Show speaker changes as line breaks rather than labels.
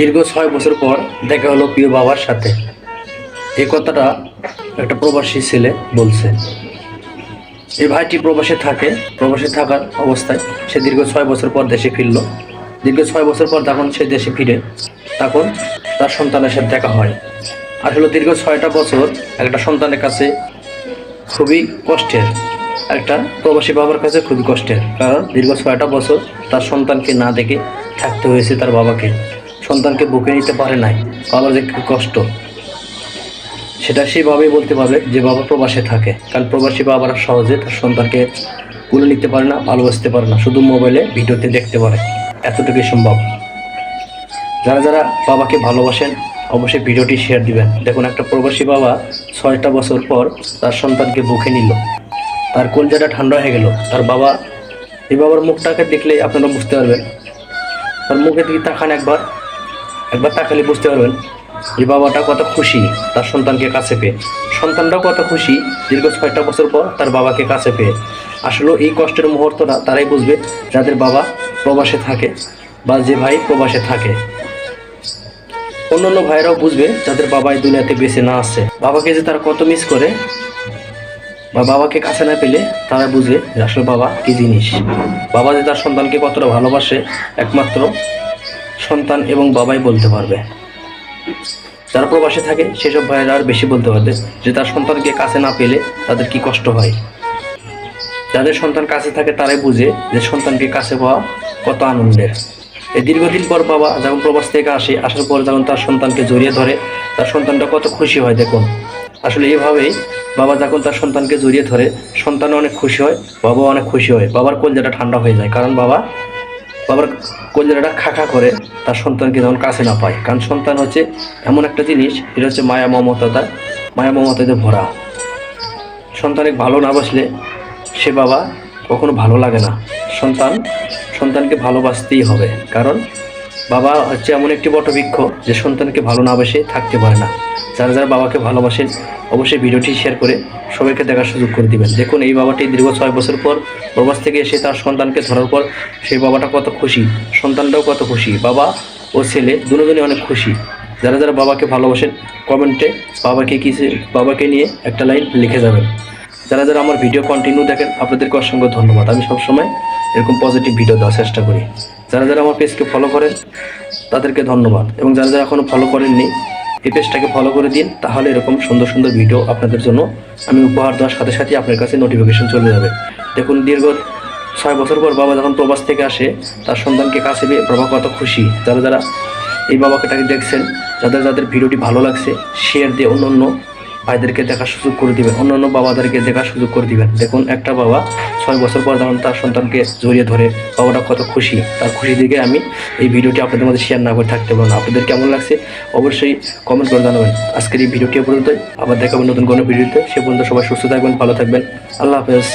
দীর্ঘ ছয় বছর পর দেখা হলো প্রিয় বাবার সাথে। এই কথাটা একটা প্রবাসী ছেলে বলছে। এই ভাইটি প্রবাসে থাকে, প্রবাসে থাকার অবস্থায় সে দীর্ঘ ছয় বছর পর দেশে ফিরল। দীর্ঘ ছয় বছর পর যখন সে দেশে ফিরে, তখন তার সন্তানের সাথে দেখা হয়। আসলে দীর্ঘ ছয়টা বছর একটা সন্তানের কাছে খুবই কষ্টের। একটা প্রবাসী বাবার কাছে খুবই কষ্টের। কারণ দীর্ঘ ছয়টা বছর তার সন্তানকে না দেখে থাকতে হয়েছে তার বাবাকে। সন্তানকে বুকে নিতে পারে নাই। বাবার যে কষ্ট। সেটা সেইভাবেই বলতে পারবে যে বাবা প্রবাসে থাকে। কারণ প্রবাসী বাবারা সহজে তার সন্তানকে কুলে নিতে পারে না, ভালোবাসতে পারে না। শুধু মোবাইলে ভিডিওতে দেখতে পারে। এতটুকুই সম্ভব। যারা যারা বাবাকে ভালোবাসেন, অবশ্যই ভিডিওটি শেয়ার দিবেন। দেখুন, একটা প্রবাসী বাবা ছয়টা বছর পর তার সন্তানকে বুকে নিল। তার কলজাটা ঠান্ডা হয়ে গেল। তার বাবা, এই বাবার মুখটাকে দেখলেই আপনারা বুঝতে পারবেন। তার মুখের দিকে তাকান একবার। একবার তাকালে বুঝতে পারবেন যে বাবাটা কত খুশি তার সন্তানকে কাছে পেয়ে। সন্তানটাও কত খুশি দীর্ঘ ছয়টা বছর পর তার বাবাকে কাছে পেয়ে। আসলে এই কষ্টের মুহূর্তটা তারাই বুঝবে যাদের বাবা প্রবাসে থাকে বা যে ভাই প্রবাসে থাকে। অন্যান্য ভাইরাও বুঝবে যাদের বাবা এই দুনিয়াতে বেঁচে না আছে। বাবাকে যে তারা কত মিস করে বা বাবাকে কাছে না পেলে তারা বুঝবে আসলে বাবা কি জিনিস। বাবা যে তার সন্তানকে কতটা ভালোবাসে একমাত্র সন্তান এবং বাবাই বলতে পারবে। যারা প্রবাসে থাকে, সেসব ভাইয়েরা আর বেশি বলতে পারবে যে তার সন্তানকে কাছে না পেলে তাদের কি কষ্ট হয়। যাদের সন্তান কাছে থাকে, তারাই বুঝে যে সন্তানকে কাছে পাওয়া কত আনন্দের। এই দীর্ঘদিন পর বাবা যখন প্রবাস থেকে আসে, আসার পর যখন তার সন্তানকে জড়িয়ে ধরে, তার সন্তানটা কত খুশি হয়, দেখুন। আসলে এইভাবেই বাবা যখন তার সন্তানকে জড়িয়ে ধরে, সন্তানও অনেক খুশি হয়, বাবাও অনেক খুশি হয়। বাবার কলজাটা ঠান্ডা হয়ে যায়, কারণ বাবা বাবার কলিজাটা খাখা করে তার সন্তানকে যখন কাছে না পায়, কারণ সন্তান হচ্ছে এমন একটা জিনিস, এটা হচ্ছে মায়া মমতা মায়া মমতাতে ভরা। সন্তানকে ভালো না বাসলে সে বাবা কখনো ভালো লাগে না। সন্তান, সন্তানকে ভালোবাসতেই হবে, কারণ বাবা হচ্ছে এমন একটি বটবৃক্ষ যে সন্তানকে ভালো না বাসে থাকতে পারে না। যারা যারা বাবাকে ভালোবাসেন, অবশ্যই ভিডিওটি শেয়ার করে সবাইকে দেখার সুযোগ করে দিবেন। দেখুন, এই বাবাটি দীর্ঘ ছয় বছর পর প্রবাস থেকে এসে তার সন্তানকে ধরার পর সেই বাবাটা কত খুশি, সন্তানটাও কত খুশি। বাবা ও ছেলে দুজনই অনেক খুশি। যারা যারা বাবাকে ভালোবাসেন, কমেন্টে বাবাকে কিছু বাবাকে নিয়ে একটা লাইন লিখে যাবেন। যারা যারা আমার ভিডিও কন্টিনিউ দেখেন, আপনাদেরকে অসংখ্য ধন্যবাদ। আমি সবসময় এরকম পজিটিভ ভিডিও দেওয়ার চেষ্টা করি। যারা যারা আমার পেজকে ফলো করেন তাদেরকে ধন্যবাদ। এবং যারা যারা এখনও ফলো করেননি, এই পেজটাকে ফলো করে দিন, তাহলে এরকম সুন্দর সুন্দর ভিডিও আপনাদের জন্য আমি উপহার দেওয়ার সাথে সাথে আপনার কাছে নোটিফিকেশন চলে যাবে। দেখুন, দীর্ঘ ছয় বছর পর বাবা যখন প্রবাস থেকে আসে, তার সন্তানকে কাছে পেয়ে বাবা কত খুশি। যারা যারা এই বাবাকেটাকে দেখছেন, যাদের যাদের ভিডিওটি ভালো লাগছে শেয়ার দিয়ে অন্য অন্য ভাইদেরকে দেখার সুযোগ করে দিবেন। অন্যান্য বাবাদেরকে দেখার সুযোগ করে দিবেন। দেখুন, একটা বাবা ছয় বছর পর যখন তার সন্তানকে জড়িয়ে ধরে বাবাটা কত খুশি। তার খুশি দিকে আমি এই ভিডিওটি আপনাদের মধ্যে শেয়ার না করে থাকতে পারব না। আপনাদের কেমন লাগছে অবশ্যই কমেন্ট করে জানাবেন। আজকের এই ভিডিওটি পর্যন্ত আবার দেখাবেন নতুন কোনো ভিডিওতে। সে পর্যন্ত সবাই সুস্থ থাকবেন, ভালো থাকবেন। আল্লাহ হাফেজ।